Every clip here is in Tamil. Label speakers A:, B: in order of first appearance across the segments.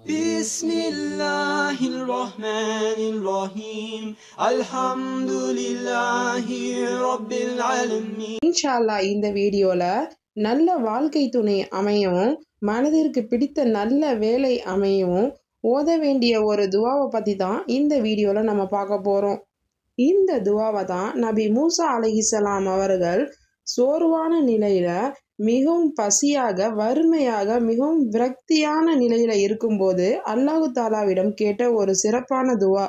A: بسم الله الرحمن الرحيم الحمد لله رب العالمين
B: இன்ஷா அல்லாஹ் இந்த வீடியோவில் நல்ல வாழ்க்கை துணை அமையவும் மனதிற்கு பிடித்த நல்ல வேலை அமையவும் ஓத வேண்டிய ஒரு துவாவை பற்றி தான் இந்த வீடியோவில் நம்ம பார்க்க போகிறோம் இந்த துவாவை தான் நபி மூசா அலைஹிஸ்ஸலாம் அவர்கள் சோர்வான நிலையில மிகவும் பசியாக வறுமையாக மிகவும் விரக்தியான நிலையில் இருக்கும்போது அல்லாஹு தாலாவிடம் கேட்ட ஒரு சிறப்பான துவா.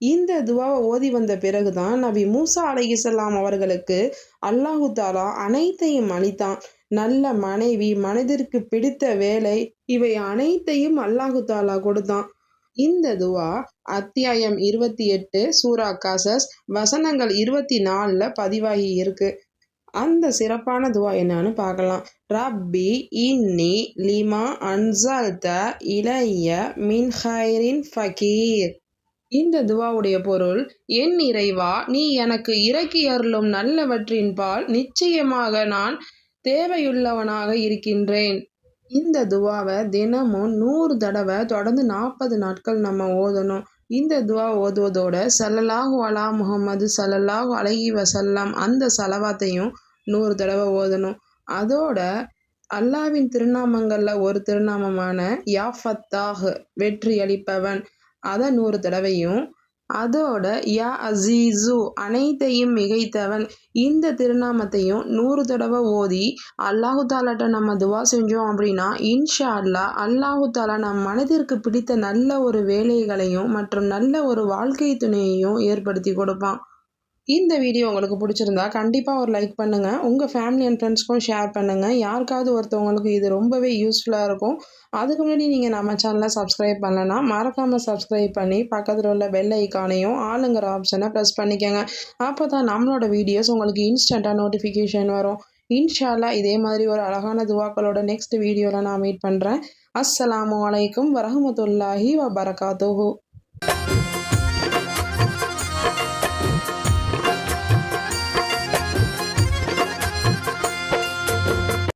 B: இந்த துவாவை ஓதி வந்த பிறகுதான் நபி மூசா அலைஹிஸ்ஸலாம் அவர்களுக்கு அல்லாஹு தாலா அனைத்தையும் அளித்தான். நல்ல மனைவி மனதிற்கு பிடித்த வேலை இவை அனைத்தையும் அல்லாஹு தாலா கொடுத்தான். இந்த துவா அத்தியாயம் இருபத்தி எட்டு சூரா காசஸ் வசனங்கள் இருபத்தி நாலில் பதிவாகி இருக்கு. அந்த சிறப்பான துவா என்னன்னு பார்க்கலாம். ரப்பி இன்னி லிமா அன்சல்த இளைய மின் ஹைரின் ஃபகீர். இந்த துவாவுடைய பொருள் என் இறைவா நீ எனக்கு இறக்கி அருளும் நல்லவற்றின் பால் நிச்சயமாக நான் தேவையுள்ளவனாக இருக்கின்றேன். இந்த துவாவை தினமும் நூறு தடவை தொடர்ந்து நாற்பது நாட்கள் நம்ம ஓதணும். இந்த துவா ஓதுவதோட சல்லல்லாஹு அலா முகமது சல்லல்லாஹு அலஹி வசல்லாம் அந்த சலவாத்தையும் நூறு தடவை ஓதணும். அதோட அல்லாவின் திருநாமங்களில் ஒரு திருநாமமான யா ஃபத்தாஹ் வெற்றி அளிப்பவன் அதை நூறு தடவையும் அதோட யா அசீசு அனைத்தையும் மிகைத்தவன். இந்த திருநாமத்தையும் நூறு தடவை ஓதி அல்லாஹு தாலாட்ட நம்ம துவா செஞ்சோம் அப்படின்னா இன்ஷா அல்லா அல்லாஹு தாலா நம் மனதிற்கு பிடித்த நல்ல ஒரு வேலைகளையும் மற்றும் நல்ல ஒரு வாழ்க்கை துணையையும் ஏற்படுத்தி கொடுப்பான். இந்த வீடியோ உங்களுக்கு பிடிச்சிருந்தா கண்டிப்பாக ஒரு லைக் பண்ணுங்கள் உங்கள் ஃபேமிலி அண்ட் ஃப்ரெண்ட்ஸ்க்கும் ஷேர் பண்ணுங்கள் யாருக்காவது ஒருத்தவங்களுக்கு இது ரொம்பவே யூஸ்ஃபுல்லாக இருக்கும். அதுக்கு முன்னாடி நீங்கள் நம்ம சேனலை சப்ஸ்கிரைப் பண்ணலன்னா மறக்காமல் சப்ஸ்கிரைப் பண்ணி பக்கத்தில் உள்ள பெல் ஐக்கானையும் ஆளுங்கிற ஆப்ஷனை ப்ரெஸ் பண்ணிக்கோங்க. அப்போ தான் நம்மளோட வீடியோஸ் உங்களுக்கு இன்ஸ்டண்ட்டாக நோட்டிஃபிகேஷன் வரும். இன்ஷால்லா இதே மாதிரி ஒரு அழகான துவாக்களோட நெக்ஸ்ட் வீடியோவில் நான் மீட் பண்ணுறேன் அஸ்ஸலாமு அலைக்கும் வரமத்துல்லாஹி வபரகாத்துஹு.